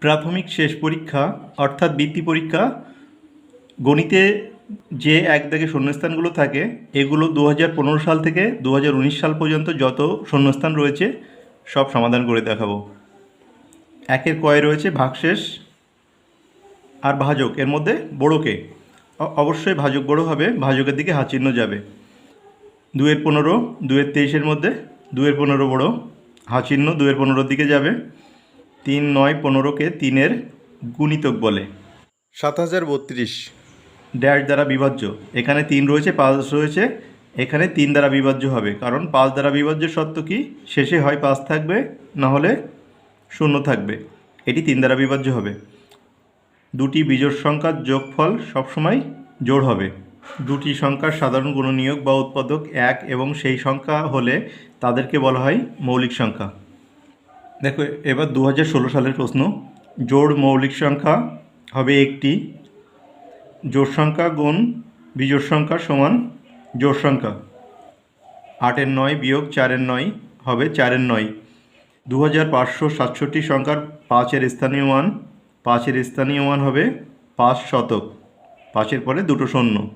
প্রাথমিক শেষ পরীক্ষা, অর্থাৎ বৃত্তি পরীক্ষা, গণিতে যে এক দাগে শূন্যস্থানগুলো থাকে, এগুলো দু হাজার পনেরো সাল থেকে দু হাজার উনিশ সাল পর্যন্ত যত শূন্যস্থান রয়েছে, সব সমাধান করে দেখাবো। একের কয়ে রয়েছে? ভাগশেষ আর ভাজক। এর মধ্যে বড়োকে। অবশ্যই ভাজক বড়ো হবে, ভাজকের দিকে হাত চিহ্ন যাবে। দুয়ের পনেরো, দুয়ের তেইশের মধ্যে, দুয়ের পনেরো বড়ো, হাত চিহ্ন দুয়ের পনেরোর দিকে যাবে। তিন নয় পনেরোকে তিনের গুণিতক বলে। সাত হাজার বত্রিশ। ড্যাশ দ্বারা বিভাজ্য। এখানে তিন রয়েছে পাঁচ রয়েছে এখানে তিন দ্বারা বিভাজ্য হবে। কারণ পাঁচ দ্বারা বিভাজ্য সত্য কি? শেষে হয় পাঁচ থাকবে না হলে শূন্য থাকবে। এটি তিন দ্বারা বিভাজ্য হবে। দুটি বিজোড় সংখ্যার যোগফল সবসময় জোড় হবে। দুটি সংখ্যার সাধারণ গুণনীয়ক বা উৎপাদক এক এবং সেই সংখ্যা হলে তাদেরকে বলা হয় মৌলিক সংখ্যা। দেখো, এবার দু হাজার ষোলো সালের প্রশ্ন। জোড় মৌলিক সংখ্যা হবে একটি। জোড় সংখ্যা গুণ বিজোড় সংখ্যা সমান জোড় সংখ্যা। আটের নয় বিয়োগ চারের নয় হবে চারের নয়। দু হাজার পাঁচশো সাতষট্টি সংখ্যার পাঁচের স্থানীয় মান, পাঁচের স্থানীয় মান হবে পাঁচ শতক। পাঁচের পরে দুটো শূন্য।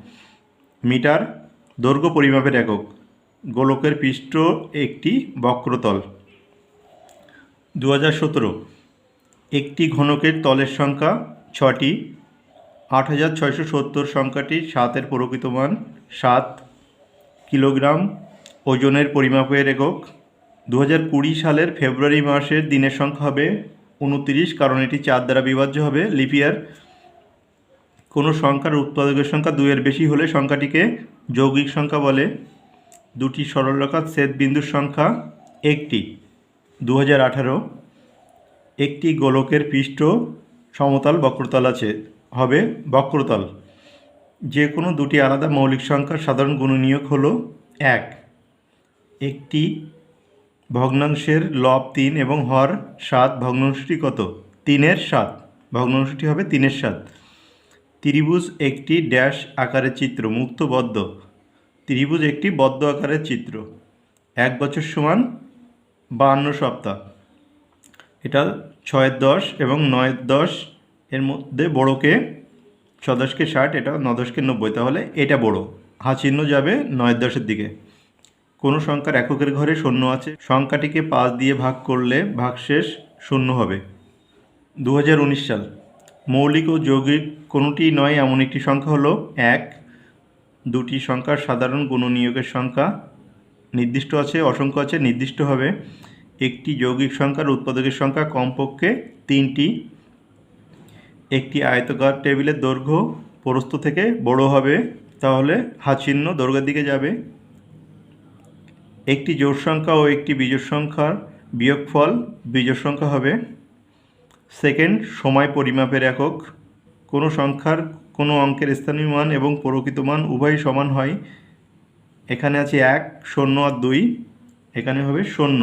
মিটার দৈর্ঘ্য পরিমাপের একক। গোলকের পৃষ্ঠ একটি বক্রতল। দু হাজার সতেরো। একটি ঘনকের তলের সংখ্যা ছটি আট হাজার ছয়শো সত্তর সংখ্যাটির সাতের প্রকৃত মান সাত। কিলোগ্রাম ওজনের পরিমাপের একক। দু হাজার কুড়ি সালের ফেব্রুয়ারি মাসের দিনের সংখ্যা হবে উনত্রিশ, কারণ এটি চার দ্বারা বিভাজ্য হবে লিপিয়ার কোনো সংখ্যার উৎপাদকের সংখ্যা দুইয়ের বেশি হলে সংখ্যাটিকে যৌগিক সংখ্যা বলে। দুটি সরলরেখার ছেদ বিন্দুর সংখ্যা একটি। দু হাজার আঠারো একটি গোলকের পৃষ্ঠ সমতল বক্রতল আছে, হবে বক্রতল। যে কোনো দুটি আলাদা মৌলিক সংখ্যার সাধারণ গুণনীয়ক হল এক। একটি ভগ্নাংশের লব তিন এবং হর সাত, ভগ্নাংশটি কত? তিনের সাত। ভগ্নাংশটি হবে তিনের সাত। ত্রিভুজ একটি ড্যাশ আকারের চিত্র মুক্তবদ্ধ ত্রিভুজ একটি বদ্ধ আকারের চিত্র। এক বছর সমান বাহান্ন সপ্তাহ। এটা ছয়ের দশ এবং নয়ের দশ এর মধ্যে বড়োকে ছ দশকে ষাট, এটা ন দশকে নব্বই। তাহলে এটা বড়। হা চিহ্ন যাবে নয়ের দশের দিকে। কোনো সংখ্যার এককের ঘরে শূন্য আছে। সংখ্যাটিকে পাঁচ দিয়ে ভাগ করলে ভাগশেষ শূন্য হবে। দু হাজার উনিশ সাল। মৌলিক ও যৌগিক কোনোটি নয়, এমন একটি সংখ্যা হলো এক। দুটি সংখ্যার সাধারণ গুণনীয়কের সংখ্যা নির্দিষ্ট আছে, অসংখ্য আছে, নির্দিষ্ট হবে। একটি যৌগিক সংখ্যার উৎপাদকের সংখ্যা কমপক্ষে তিনটি। একটি আয়তকার টেবিলের দৈর্ঘ্য প্রস্থ থেকে বড় হবে, তাহলে হাচিহ্ন দৈর্ঘ্যের দিকে যাবে। একটি জোড় সংখ্যা ও একটি বিজোড় সংখ্যার বিয়োগফল বিজোড় সংখ্যা হবে। সেকেন্ড, সময় পরিমাপের একক। কোনো সংখ্যার কোনো অঙ্কের স্থানীয় মান এবং প্রকৃত মান উভয়ই সমান হয়। এখানে আছে এক শূন্য আর দুই। এখানে হবে শূন্য।